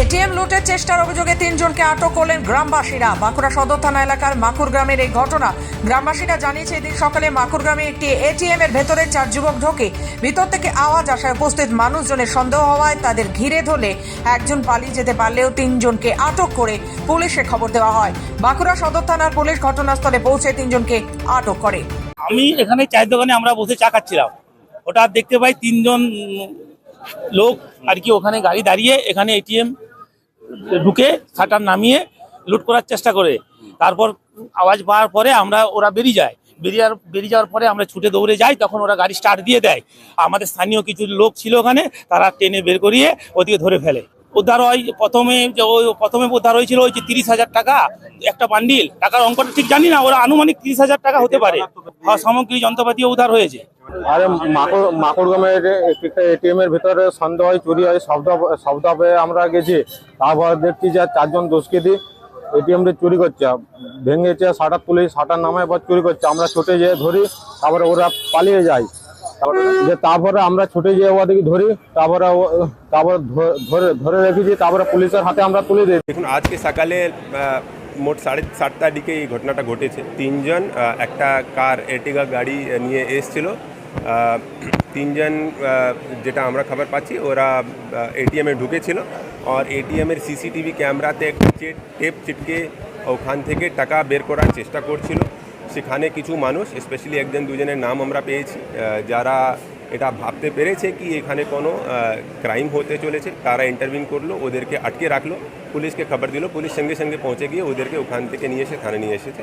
ATM লুটের চেষ্টার অভিযোগে তিনজনকে আটক করলেন গ্রামবাসীরা। বাঁকুড়া সদর থানা এলাকার মাকুর গ্রামের এই ঘটনা। গ্রামবাসীরা জানিয়েছে, এদিন সকালে মাকুর গ্রামে একটি এটিএম এর ভেতরে চার যুবক ঢোকে। ভিতর থেকে আওয়াজ আসায় উপস্থিত মানুষজনের সন্দেহ হওয়ায় তাদের ঘিরে ধরলে একজন পালিয়ে যেতে পারলেও তিনজনকে আটক করে পুলিশে খবর দেওয়া হয়। বাঁকুড়া সদর থানার পুলিশ ঘটনাস্থলে পৌঁছে তিনজনকে আটক করে। আমি এখানে চায়ের দোকানে আমরা বসে চা খাচ্ছিলাম। ওটা দেখতে পাই তিনজন লোক আর কি ওখানে গাড়ি দাঁড়িয়ে এখানে এটিএম ঢুকে শাটার নামিয়ে লুট করার চেষ্টা করে। তারপর আওয়াজ পাওয়ার পরে আমরা, ওরা বেরিয়ে যায়। বেরিয়ে বেরিয়ে যাওয়ার পরে আমরা ছুটে দৌড়ে যাই, তখন ওরা গাড়ি স্টার্ট দিয়ে দেয়। আমাদের স্থানীয় কিছু লোক ছিল ওখানে, তারা টেনে বের করিয়ে ওদিকে ধরে ফেলে। উদ্ধার হয়, প্রথমে যে ওই, প্রথমে উদ্ধার হয়েছিল ওই যে তিরিশ হাজার টাকা, একটা বান্ডিল টাকার অঙ্কটা ঠিক জানি না, ওরা আনুমানিক তিরিশ হাজার টাকা হতে পারে। সামগ্রী যন্ত্রপাতিও উদ্ধার হয়েছে। আরে মাকড় মাকড়গ্রামের এটিএম এর ভিতরে সন্দেহ হয় চুরি হয় শব্দ শব্দ আমরা গেছি তারপর দেখছি যে চারজন দুষ্কৃতী এটিএম টা চুরি করছে ভেঙেছে শাটার তুলে শাটার নামে এবার চুরি করছে আমরা ছুটে যেয়ে ধরি তারপরে ওরা পালিয়ে যায় যে তারপরে আমরা ছুটে যেয়ে ওদেরকে ধরি তারপরে তারপরে ধরে ধরে রেখেছি তারপরে পুলিশের হাতে আমরা তুলে দিই দেখুন আজকে সকালে মোট সাড়ে সাতটার দিকে এই ঘটনাটা ঘটেছে তিনজন একটা কার এটিগা গাড়ি নিয়ে এসছিল তিনজন যেটা আমরা খবর পাচ্ছি, ওরা এটিএমে ঢুকেছিল আর এটিএমের সিসিটিভি ক্যামেরাতে একটা টেপ চিটকে ওখান থেকে টাকা বের করার চেষ্টা করছিল। সেখানে কিছু মানুষ স্পেশালি একজন, দুজনের নাম আমরা পেয়েছি যারা এটা ভাবতে পেরেছে কি এখানে কোনো ক্রাইম হতে চলেছে। তারা ইন্টারভিউ করল, ওদেরকে আটকে রাখল, পুলিশকে খবর দিল, পুলিশ সঙ্গে সঙ্গে পৌঁছে গিয়ে ওদেরকে ওখান থেকে নিয়ে এসে, থানায় নিয়ে এসেছে।